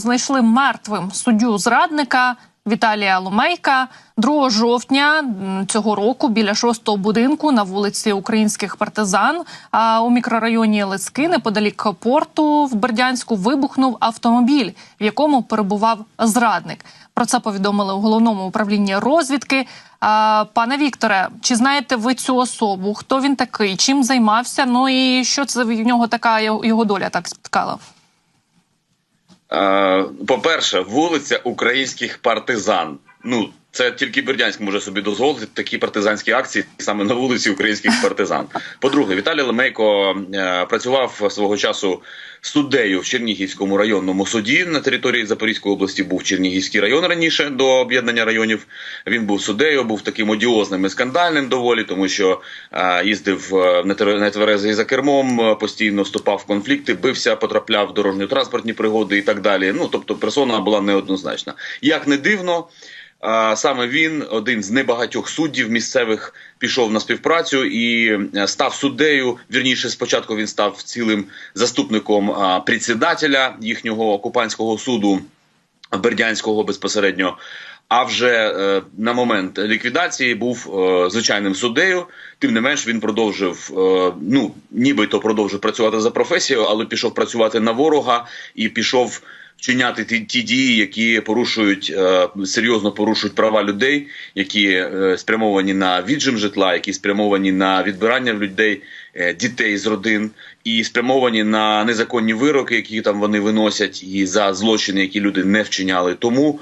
знайшли мертвим суддю зрадника Віталія Ломейка 2 жовтня цього року біля шостого будинку на вулиці Українських партизан а у мікрорайоні Лиски неподалік порту в Бердянську вибухнув автомобіль, в якому перебував зрадник. Про це повідомили у головному управлінні розвідки. Пане Вікторе, чи знаєте ви цю особу? Хто він такий? Чим займався? Ну і що це в нього така його доля так спіткала? По-перше, вулиця українських партизан. Ну, це тільки Бердянськ може собі дозволити такі партизанські акції саме на вулиці українських партизан. По-друге, Віталій Лемейко е, працював свого часу суддею в Чернігівському районному суді на території Запорізької області. Був Чернігівський район раніше до об'єднання районів. Він був суддею, був таким одіозним і скандальним доволі, тому що е, їздив е, нетверезий за кермом, постійно вступав в конфлікти, бився, потрапляв в дорожньо-транспортні пригоди і так далі. Ну тобто, персона була неоднозначна. Як не дивно. Саме він, один з небагатьох суддів місцевих, пішов на співпрацю і е, став суддею. Вірніше, спочатку він став цілим заступником председателя їхнього окупантського суду Бердянського безпосередньо. А вже е, на момент ліквідації був е, звичайним суддею. Тим не менш, він продовжив е, ну нібито продовжив працювати за професією, але пішов працювати на ворога і пішов вчиняти ті, ті дії, які порушують е, серйозно порушують права людей, які е, спрямовані на віджим житла, які спрямовані на відбирання в людей е, дітей з родин, і спрямовані на незаконні вироки, які там вони виносять, і за злочини, які люди не вчиняли. Тому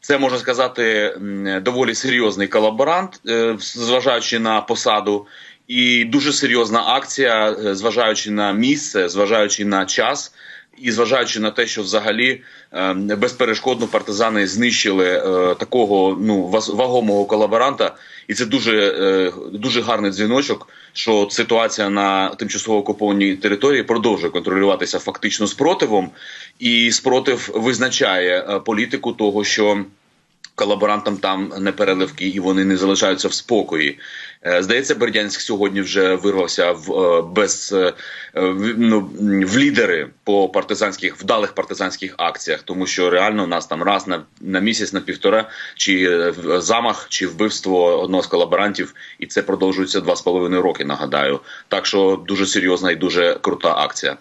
це можна сказати доволі серйозний колаборант, е, зважаючи на посаду, і дуже серйозна акція, е, зважаючи на місце, зважаючи на час. І зважаючи на те, що взагалі е, безперешкодно партизани знищили е, такого ну вагомого колаборанта, і це дуже е, дуже гарний дзвіночок, що ситуація на тимчасово окупованій території продовжує контролюватися фактично спротивом, і спротив визначає е, політику того, що колаборантам там не переливки, і вони не залишаються в спокої. Е, Здається, Бердянськ сьогодні вже вирвався в е, без е, ну, в лідери по партизанських вдалих партизанських акціях, тому що реально у нас там раз на, на місяць, на півтора, чи замах, чи вбивство одного з колаборантів, і це продовжується два з половиною роки. Нагадаю, так що дуже серйозна і дуже крута акція.